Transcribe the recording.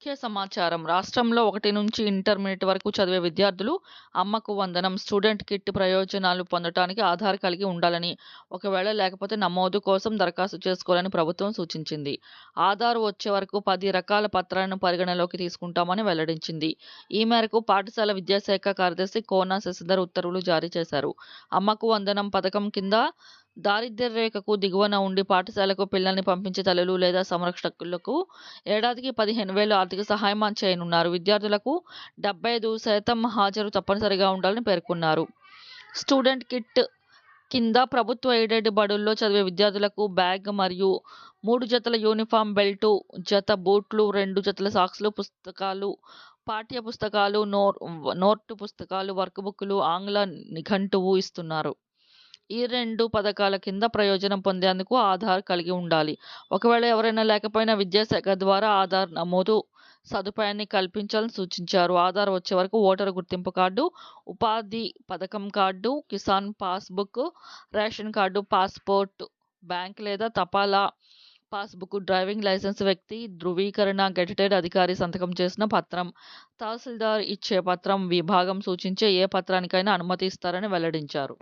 ముఖ్య సమాచారం. రాష్ట్రంలో ఒకటి నుంచి ఇంటర్మీడియట్ వరకు చదివే విద్యార్థులు అమ్మకు వందనం స్టూడెంట్ కిట్ ప్రయోజనాలు పొందటానికి ఆధార్ కలిగి ఉండాలని ఒకవేళ లేకపోతే నమోదు కోసం దరఖాస్తు చేసుకోవాలని ప్రభుత్వం సూచించింది. ఆధార్ వచ్చే వరకు పది రకాల పత్రాలను పరిగణలోకి తీసుకుంటామని వెల్లడించింది. ఈ మేరకు పాఠశాల విద్యాశాఖ కార్యదర్శి కోనా శశిధర్ ఉత్తర్వులు జారీ చేశారు. అమ్మకు వందనం పథకం కింద దారిద్ర్య రేఖకు దిగువన ఉండి పాఠశాలకు పిల్లల్ని పంపించే తల్లులు లేదా సంరక్షకులకు ఏడాదికి పదిహేను వేలు ఆర్థిక సహాయం చేయనున్నారు విద్యార్థులకు డెబ్బై ఐదు శాతం హాజరు తప్పనిసరిగా ఉండాలని పేర్కొన్నారు. స్టూడెంట్ కిట్ కింద ప్రభుత్వ ఎయిడెడ్ బడుల్లో చదివే విద్యార్థులకు బ్యాగ్ మరియు మూడు జతల యూనిఫామ్ బెల్టు జత బూట్లు రెండు జతల సాక్స్లు పుస్తకాలు పాఠ్య పుస్తకాలు నో నోట్ పుస్తకాలు వర్క్ బుక్లు ఆంగ్ల నిఘంటువు ఇస్తున్నారు. ఈ రెండు పథకాల కింద ప్రయోజనం పొందేందుకు ఆధార్ కలిగి ఉండాలి. ఒకవేళ ఎవరైనా లేకపోయినా విద్యాశాఖ ద్వారా ఆధార్ నమోదు సదుపాయాన్ని కల్పించాలని సూచించారు. ఆధార్ వచ్చే వరకు ఓటరు గుర్తింపు కార్డు ఉపాధి పథకం card Kisan passbook ration card passport bank లేదా తపాలా పాస్బుక్ డ్రైవింగ్ లైసెన్స్ వ్యక్తి ధృవీకరణ గెటెడ్ అధికారి సంతకం చేసిన పత్రం తహసీల్దార్ ఇచ్చే పత్రం విభాగం సూచించే ఏ పత్రానికైనా అనుమతి ఇస్తారని వెల్లడించారు.